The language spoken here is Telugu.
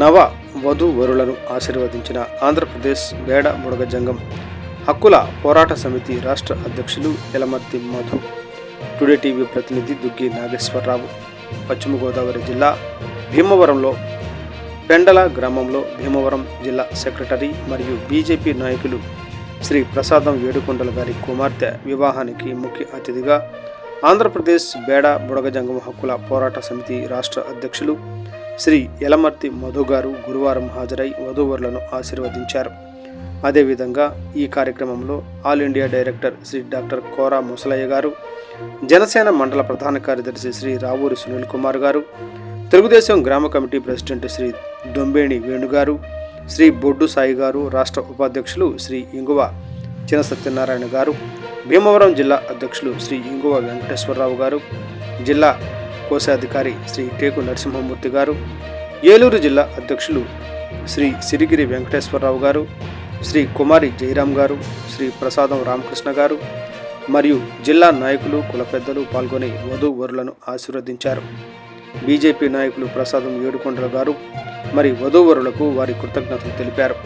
నవ వధువరులను ఆశీర్వదించిన ఆంధ్రప్రదేశ్ బేడ బుడగ జంగం హక్కుల పోరాట సమితి రాష్ట్ర అధ్యక్షులు ఎలమర్తి మధు. టుడే టీవీ ప్రతినిధి దుగ్గి నాగేశ్వరరావు. పశ్చిమ గోదావరి జిల్లా భీమవరంలో పెండల గ్రామంలో భీమవరం జిల్లా సెక్రటరీ మరియు బీజేపీ నాయకులు శ్రీ ప్రసాదం వేడుకొండల గారి కుమార్తె వివాహానికి ముఖ్య అతిథిగా ఆంధ్రప్రదేశ్ బేడ బుడగజంగం హక్కుల పోరాట సమితి రాష్ట్ర అధ్యక్షులు శ్రీ యలమర్తి మధు గారు గురువారం హాజరై వధూవరులను ఆశీర్వదించారు. అదేవిధంగా ఈ కార్యక్రమంలో all India director Shri doctor Kora Musalayya గారు జనసేన మండల ప్రధాన కార్యదర్శి శ్రీ రావూరి సునీల్ కుమార్ గారు తెలుగుదేశం గ్రామ కమిటీ ప్రెసిడెంట్ శ్రీ దొంబేణి వేణుగారు శ్రీ బొడ్డు సాయి గారు రాష్ట్ర ఉపాధ్యక్షులు శ్రీ ఇంగువ చిన సత్యనారాయణ గారు భీమవరం జిల్లా అధ్యక్షులు శ్రీ ఇంగువ వెంకటేశ్వరరావు గారు జిల్లా కోశాధికారి శ్రీ టేకు నరసింహమూర్తి గారు ఏలూరు జిల్లా అధ్యక్షులు శ్రీ సిరిగిరి వెంకటేశ్వరరావు గారు శ్రీ కుమారి జయరాం గారు శ్రీ ప్రసాదం రామకృష్ణ గారు మరియు జిల్లా నాయకులు కుల పెద్దలు పాల్గొని వధూవరులను ఆశీర్వదించారు. బీజేపీ నాయకులు ప్రసాదం ఏడుకొండల గారు మరి వధూవరులకు వారి కృతజ్ఞతలు తెలిపారు.